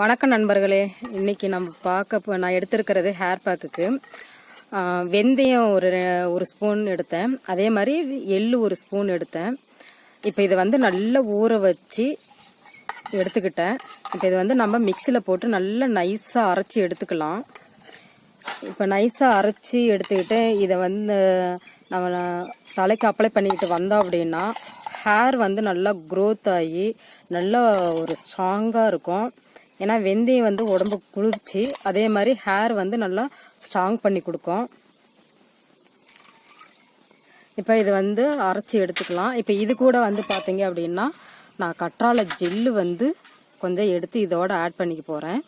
வணக்கம் நண்பர்களே. இன்றைக்கி நம்ம பார்க்க நான் எடுத்திருக்கிறது ஹேர் பேக்குக்கு வெந்தயம் ஒரு ஒரு ஸ்பூன் எடுத்தேன். அதே மாதிரி எள்ளு ஒரு ஸ்பூன் எடுத்தேன். இப்போ இதை வந்து நல்லா ஊற வச்சு எடுத்துக்கிட்டேன். இப்போ இது வந்து நம்ம மிக்சியில் போட்டு நல்லா நைஸாக அரைச்சி எடுத்துக்கலாம். இப்போ நைஸாக அரைச்சி எடுத்துக்கிட்டு இதை வந்து நம்ம தலைக்கு அப்ளை பண்ணிக்கிட்டு வந்தோம் அப்படின்னா ஹேர் வந்து நல்லா க்ரோத் ஆகி நல்லா ஒரு ஸ்ட்ராங்காக இருக்கும். ஏன்னா வெந்தயம் வந்து உடம்பு குளிர்ச்சி. அதே மாதிரி ஹேர் வந்து நல்லா ஸ்ட்ராங் பண்ணி கொடுக்கும். இப்போ இது வந்து அரைச்சி எடுத்துக்கலாம். இப்போ இது கூட வந்து பார்த்தீங்க அப்படின்னா நான் கற்றாழை ஜெல்லு வந்து கொஞ்சம் எடுத்து இதோட ஆட் பண்ணிக்க போகிறேன்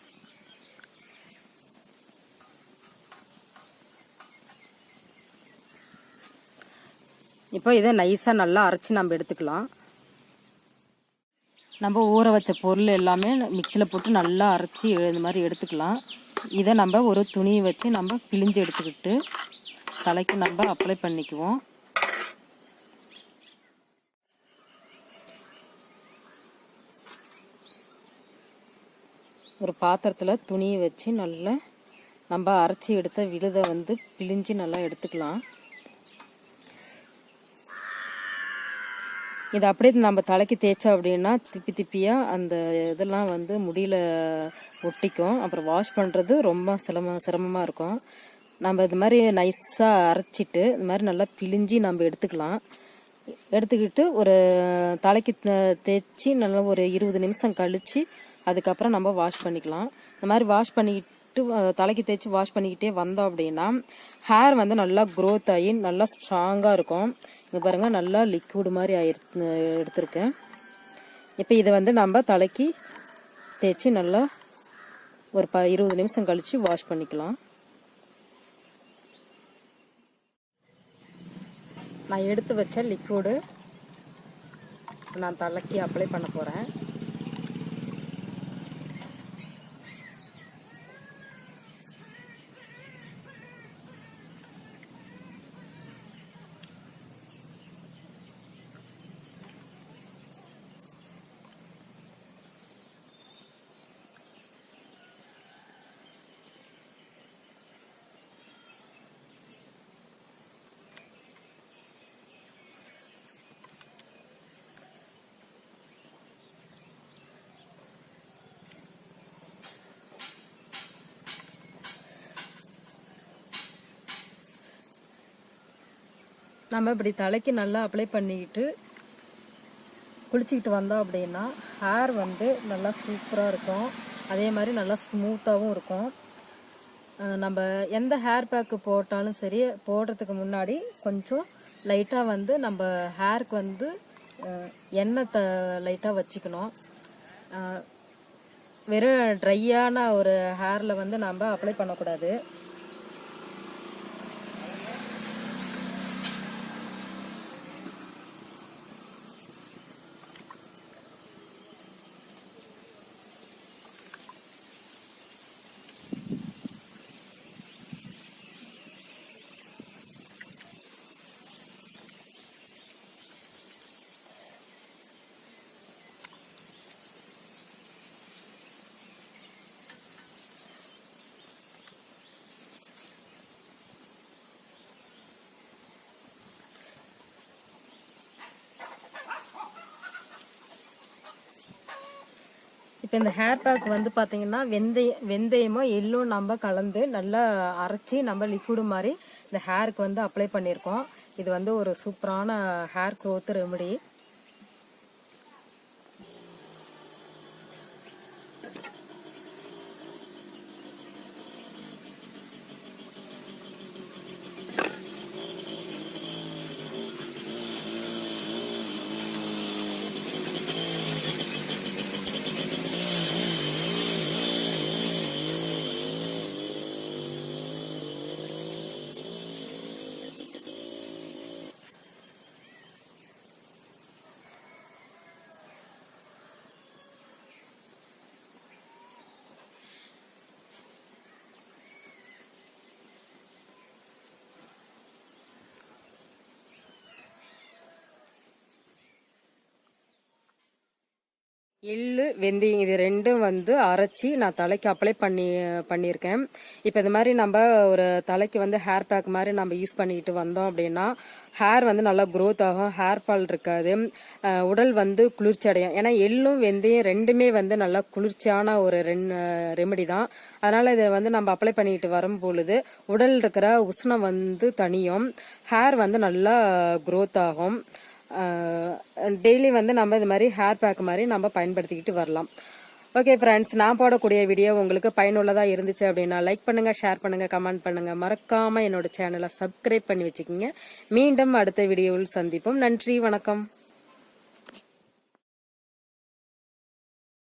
இப்போ இதை நைஸாக நல்லா அரைச்சி நம்ம எடுத்துக்கலாம். நம்ம ஊற வச்ச பொருள் எல்லாமே மிக்சியில் போட்டு நல்லா அரைச்சி இந்த மாதிரி எடுத்துக்கலாம். இதை நம்ம ஒரு துணியை வச்சு நம்ம பிழிஞ்சு எடுத்துக்கிட்டு தலைக்கு நம்ம அப்ளை பண்ணிக்குவோம். ஒரு பாத்திரத்தில் துணியை வச்சு நல்லா நம்ம அரைச்சி எடுத்த விழுதை வந்து பிழிஞ்சு நல்லா எடுத்துக்கலாம். இதை அப்படியே நம்ம தலைக்கு தேய்ச்சோம் அப்படின்னா திப்பி திப்பியாக அந்த இதெல்லாம் வந்து முடியல ஒட்டிக்கும். அப்புறம் வாஷ் பண்ணுறது ரொம்ப சிரம சிரமமாக இருக்கும். நம்ம இது மாதிரி நைஸாக அரைச்சிட்டு இந்த மாதிரி நல்லா பிழிஞ்சி நம்ம எடுத்துக்கலாம். எடுத்துக்கிட்டு ஒரு தலைக்கு தேய்ச்சி நல்லா ஒரு இருபது நிமிஷம் கழித்து அதுக்கப்புறம் நம்ம வாஷ் பண்ணிக்கலாம். இந்த மாதிரி வாஷ் பண்ணிக்கிட்டு தலைக்கு தேய்ச்சி வாஷ் பண்ணிக்கிட்டே வந்தோம் அப்படின்னா ஹேர் வந்து நல்லா க்ரோத் ஆகி நல்லா ஸ்ட்ராங்காக இருக்கும். இங்கே பாருங்கள் நல்லா லிக்விட் மாதிரி ஆயிரு எடுத்திருக்கேன். இப்போ இதை வந்து நம்ம தலைக்கு தேய்ச்சி நல்லா ஒரு ப இருபது நிமிஷம் கழித்து வாஷ் பண்ணிக்கலாம். நான் எடுத்து வச்ச லிக்விடு நான் தலைக்கு அப்ளை பண்ண போகிறேன் நம்ம இப்படி தலைக்கு நல்லா அப்ளை பண்ணிக்கிட்டு குளிச்சுக்கிட்டு வந்தோம் அப்படின்னா ஹேர் வந்து நல்லா சூப்பராக இருக்கும். அதே மாதிரி நல்லா ஸ்மூத்தாகவும் இருக்கும். நம்ம எந்த ஹேர் பேக்கு போட்டாலும் சரி போடுறதுக்கு முன்னாடி கொஞ்சம் லைட்டாக வந்து நம்ம ஹேருக்கு வந்து எண்ணெய் த லைட்டாக வச்சுக்கணும். வெறும் ட்ரையான ஒரு ஹேரில் வந்து நம்ம அப்ளை பண்ணக்கூடாது. இப்போ இந்த ஹேர் பேக் வந்து பார்த்தீங்கன்னா வெந்தய வெந்தயமோ எள்ளும் நம்ம கலந்து நல்லா அரைச்சி நம்ம லிக்விடு மாதிரி இந்த ஹேருக்கு வந்து அப்ளை பண்ணியிருக்கோம். இது வந்து ஒரு சூப்பரான ஹேர் க்ரோத் ரெமெடி எள்ளு வெந்தயம் இது ரெண்டும் வந்து அரைச்சி நான் தலைக்கு அப்ளை பண்ணி பண்ணியிருக்கேன். இப்போ இது மாதிரி நம்ம ஒரு தலைக்கு வந்து ஹேர் பேக் மாதிரி நம்ம யூஸ் பண்ணிக்கிட்டு வந்தோம் அப்படின்னா ஹேர் வந்து நல்லா க்ரோத் ஆகும் ஹேர் ஃபால் இருக்காது. உடல் வந்து குளிர்ச்சி அடையும் ஏன்னா எள்ளும் வெந்தயம் ரெண்டுமே வந்து நல்லா குளிர்ச்சியான ஒரு ரெண்டு ரெமெடி தான். அதனால் இதை வந்து நம்ம அப்ளை பண்ணிக்கிட்டு வரும் பொழுது உடல் இருக்கிற உஷ்ணம் வந்து தனியும் ஹேர் வந்து நல்லா க்ரோத் ஆகும். டெய்லி வந்து நம்ம இது மாதிரி ஹேர் பேக் மாதிரி நம்ம பயன்படுத்திக்கிட்டு வரலாம். ஓகே ஃப்ரெண்ட்ஸ் நான் போடக்கூடிய வீடியோ உங்களுக்கு பயனுள்ளதாக இருந்துச்சு அப்படின்னா லைக் பண்ணுங்கள் ஷேர் பண்ணுங்கள் கமெண்ட் பண்ணுங்கள் மறக்காமல் என்னோட சேனலை சப்ஸ்கிரைப் பண்ணி வச்சுக்கிங்க. மீண்டும் அடுத்த வீடியோவில் சந்திப்போம். நன்றி வணக்கம்.